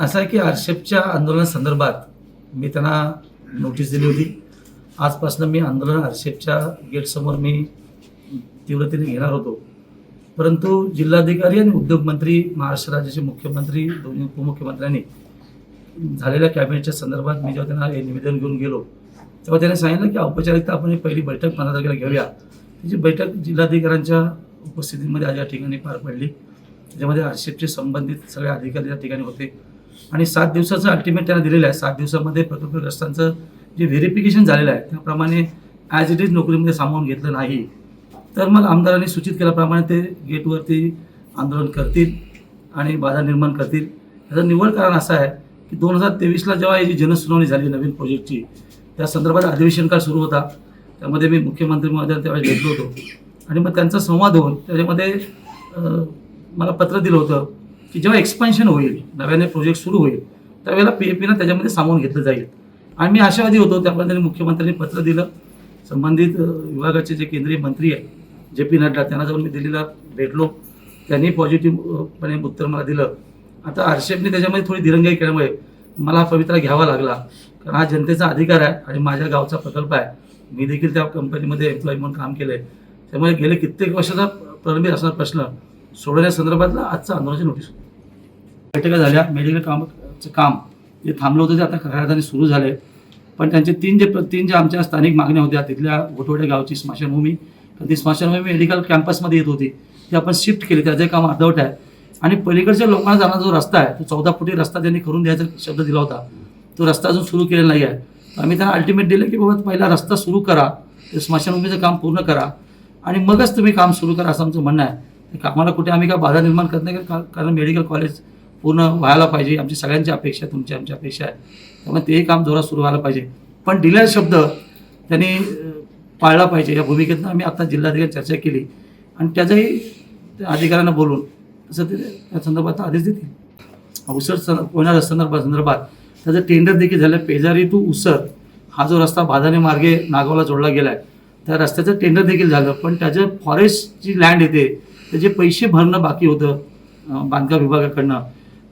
असं आहे की आरशेपच्या आंदोलनासंदर्भात मी त्यांना नोटीस दिली होती. आजपासून मी आंदोलन आरशेपच्या गेटसमोर मी तीव्रतेने घेणार होतो. परंतु जिल्हाधिकारी आणि उद्योगमंत्री महाराष्ट्र राज्याचे मुख्यमंत्री दोन्ही उपमुख्यमंत्र्यांनी झालेल्या कॅबिनेटच्या संदर्भात मी जेव्हा त्यांना हे निवेदन घेऊन गेलो तेव्हा त्यांनी सांगितलं की औपचारिकता आपण पहिली बैठक पंधरा तारखेला घेऊया. त्याची बैठक जिल्हाधिकाऱ्यांच्या उपस्थितीमध्ये आज या ठिकाणी पार पडली त्याच्यामध्ये आरशेपचे संबंधित सगळे अधिकारी या ठिकाणी होते. आणि सात दिवसाचं अल्टिमेट त्यांना दिलेलं आहे. सात दिवसामध्ये प्रकल्पग्रस्तांचं जे व्हेरिफिकेशन झालेलं आहे त्याप्रमाणे ॲज इट इज नोकरीमध्ये सामावून घेतलं नाही. तर मग आमदारांनी सूचित केल्याप्रमाणे ते गेटवरती आंदोलन करतील आणि बाधा निर्माण करतील. याचं निवड कारण असं आहे की दोन हजार तेवीसला जेव्हा याची जनसुनावणी झाली नवीन प्रोजेक्टची त्या संदर्भात अधिवेशन काळ सुरू होता. त्यामध्ये मी मुख्यमंत्री महोदय त्यावेळेस भेटलो होतो. आणि मग त्यांचा संवाद होऊन त्याच्यामध्ये मला पत्र दिलं होतं. की जेव्हा एक्सपान्शन होईल नव्याने प्रोजेक्ट सुरू होईल त्यावेळेला पी ए पीनं त्याच्यामध्ये सामावून घेतलं जाईल. आणि मी आशावादी होतो त्याप्रमाणे मुख्यमंत्र्यांनी पत्र दिलं. संबंधित विभागाचे जे केंद्रीय मंत्री आहे जे पी नड्डा त्यांना जाऊन मी दिल्लीला भेटलो. त्यांनी पॉझिटिव्हपणे उत्तर मला दिलं. आता आरशेपने त्याच्यामध्ये थोडी दिरंगाई केल्यामुळे मला हा पवित्रा घ्यावा लागला. कारण हा जनतेचा अधिकार आहे आणि माझ्या गावचा प्रकल्प आहे. मी देखील त्या कंपनीमध्ये एम्प्लॉई म्हणून काम केलं आहे त्यामुळे गेले कित्येक वर्षाचा प्रलंबित असणारा प्रश्न सोडवण्यासंदर्भातला आजचा आंदोलनाची नोटीस होती. बैठका झाल्या मेडिकल कामाचं काम जे थांबलं होतं ते आता खऱ्या अर्थाने सुरू झाले पण त्यांचे तीन जे तीन जे आमच्या स्थानिक मागण्या होत्या तिथल्या घोटवडे गावची स्मशानभूमी तर ती स्मशानभूमी मेडिकल कॅम्पसमध्ये येत होती. ती आपण शिफ्ट केली त्याचे काम अर्धवट आहे. आणि पलीकडच्या लोकांना जाणारा जो रस्ता आहे तो चौदा फुटी रस्ता त्यांनी करून द्यायचा शब्द दिला होता. तो रस्ता अजून सुरू केलेला नाही आहे. आम्ही त्यांना अल्टिमेट दिलं की बाबा पहिला रस्ता सुरू करा ते स्मशानभूमीचं काम पूर्ण करा. आणि मगच तुम्ही काम सुरू करा असं आमचं म्हणणं आहे. कामाला कुठे आम्ही काय बाधा निर्माण करत नाही कारण मेडिकल कॉलेज पूर्ण व्हायला पाहिजे. आमची सगळ्यांची अपेक्षा आहे तुमची आमची अपेक्षा आहे. त्यामुळे तेही काम जोरात सुरू व्हायला पाहिजे. पण दिलेला शब्द त्यांनी पाळला पाहिजे. या भूमिकेतनं आम्ही आता जिल्हाधिकारी चर्चा केली. आणि त्याचंही त्या अधिकाऱ्यांना बोलून तसं ते त्या संदर्भात आदेश देतील. उसर कोणा होणार संदर्भात संदर्भात. त्याचं टेंडर देखील झालं. पेजारी टू उसर हा जो रस्ता बाधाने मार्गे नागावला जोडला गेला आहे त्या रस्त्याचं टेंडर देखील झालं. पण त्याचं फॉरेस्टची लँड येते त्याचे पैसे भरणं बाकी होतं बांधकाम विभागाकडनं.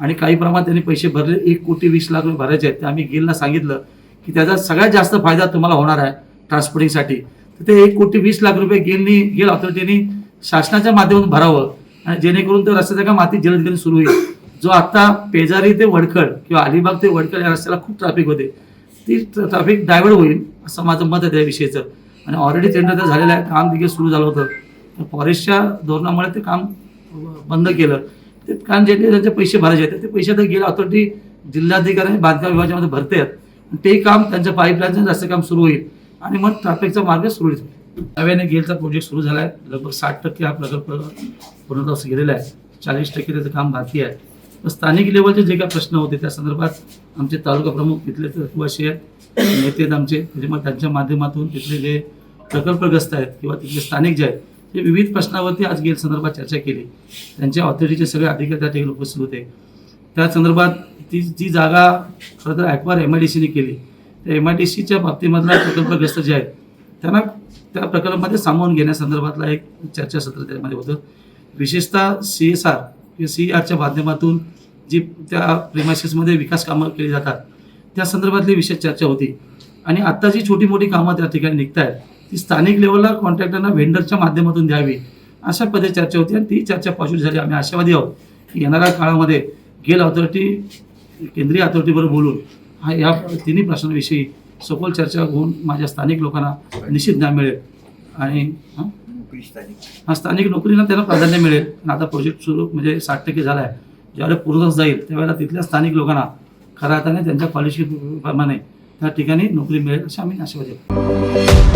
आणि काही प्रमाणात त्यांनी पैसे भरले. एक कोटी वीस लाख रुपये भरायचे आहेत. ते आम्ही गेलला सांगितलं की त्याचा सगळ्यात जास्त फायदा तुम्हाला होणार आहे ट्रान्सपोर्टिंगसाठी तर ते एक कोटी वीस लाख रुपये गेलनी गेल ऑथॉरिटीनी शासनाच्या माध्यमातून भरावं. आणि जेणेकरून तो रस्त्याचं काम माती जलदगतीने सुरू होईल. जो आत्ता पेजारी ते वडखड किंवा अलिबाग ते वडखड या रस्त्याला खूप ट्रॅफिक होते. ती ट्रॅफिक डायव्हर्ट होईल असं माझं मत आहे त्या विषयीचं आणि ऑलरेडी टेंडर तर झालेलं आहे. काम देखील सुरू झालं होतं. फॉरेस्टच्या धोरणामुळे ते काम बंद केलं. ते कारण जे त्यांचे पैसे भरायचे आहेत ते पैसे तर गेले ऑथॉरिटी जिल्हाधिकारी बांधकाम विभागामध्ये भरते आहेत. आणि ते काम त्यांचं पाईपलाईनचं रस्ते काम सुरू होईल आणि मग ट्रॅफिकचा मार्ग सुरळीत होईल. नव्याने गेलचा प्रोजेक्ट सुरू झाला आहे लगभग साठ टक्के हा प्रकल्प पूर्णतः गेलेला आहे. चाळीस टक्के त्याचं काम बाकी आहे. तर स्थानिक लेवलचे जे काही प्रश्न होते त्या संदर्भात आमचे तालुका प्रमुख तिथले तत्वाशी आहेत. नेते आहेत आमचे. त्याच्यामुळे त्यांच्या माध्यमातून तिथले जे प्रकल्पग्रस्त आहेत किंवा तिथले स्थानिक जे आहेत ते विविध प्रश्नावरती आज गेल संदर्भात चर्चा केली. त्यांच्या ऑथॉरिटीचे सगळे अधिकारी त्या ठिकाणी उपस्थित होते. त्या संदर्भात ती जी जागा खरं तर ॲक्वार एम आय डी सीने केली. त्या एम आय डी सीच्या बाबतीमधला प्रकल्पग्रस्त जे आहेत त्यांना त्या प्रकल्पामध्ये सामावून घेण्यासंदर्भातला एक चर्चासत्र त्यामध्ये होतं. विशेषतः सी एस आर किंवा सी आरच्या माध्यमातून जी त्या प्रिमायसिसमध्ये विकास कामं केली जातात त्या संदर्भातली विशेष चर्चा होती. आणि आत्ता जी छोटी मोठी कामं त्या ठिकाणी निघत आहेत ती स्थानिक लेवलला कॉन्ट्रॅक्टरना व्हेंडरच्या माध्यमातून द्यावी अशा पद्धती चर्चा होती. आणि ती चर्चा पॉझिटिव्ह झाली. आम्ही आशावादी आहोत की येणाऱ्या काळामध्ये गेल ऑथॉरिटी केंद्रीय ऑथॉरिटीबरोबर बोलून हा या तिन्ही प्रश्नांविषयी सखोल चर्चा होऊन माझ्या स्थानिक लोकांना निश्चित न्याय मिळेल. आणि हं? स्थानिक. नोकरीला त्यांना प्राधान्य मिळेल. आणि आता प्रोजेक्ट सुरू म्हणजे साठ टक्के झाला आहे ज्यावेळेला पूर्ण जाईल त्यावेळेला तिथल्या स्थानिक लोकांना खऱ्या अर्थाने त्यांच्या पॉलिसी प्रमाणे त्या ठिकाणी नोकरी मिळेल अशी आम्ही आशावादी